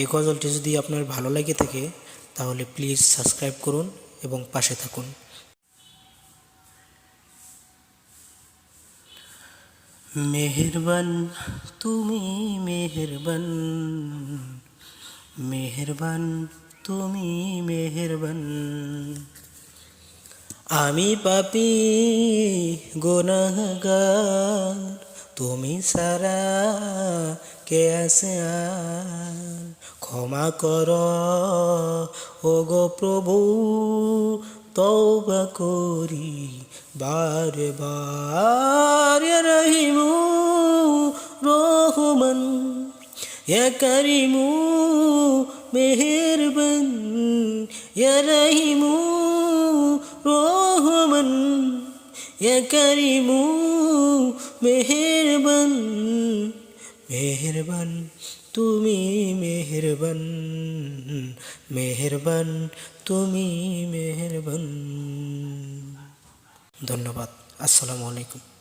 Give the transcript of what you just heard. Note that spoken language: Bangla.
এই গজলটি যদি আপনার ভালো লাগে থাকে, তাহলে প্লিজ সাবস্ক্রাইব করুন এবং পাশে থাকুন। মেহেরবান, তুমি মেহেরবান মেহেরবান, তুমি মেহেরবান। আমি পাপি গোনাগার তুমি সারা কে আছে আর? ক্ষমা কর। ও গো প্রভু, তওবা করি বারে বার। রহিমু রহমান, ইয়া করিমু মেহেরবান। ইয়া রহিমু রহমান, ইয়া করিমু মেহেরবান। মেহেরবান তুমি মেহরবান মেহেরবান তুমি মেহরবান। ধন্যবাদ আসসালামু আলাইকুম।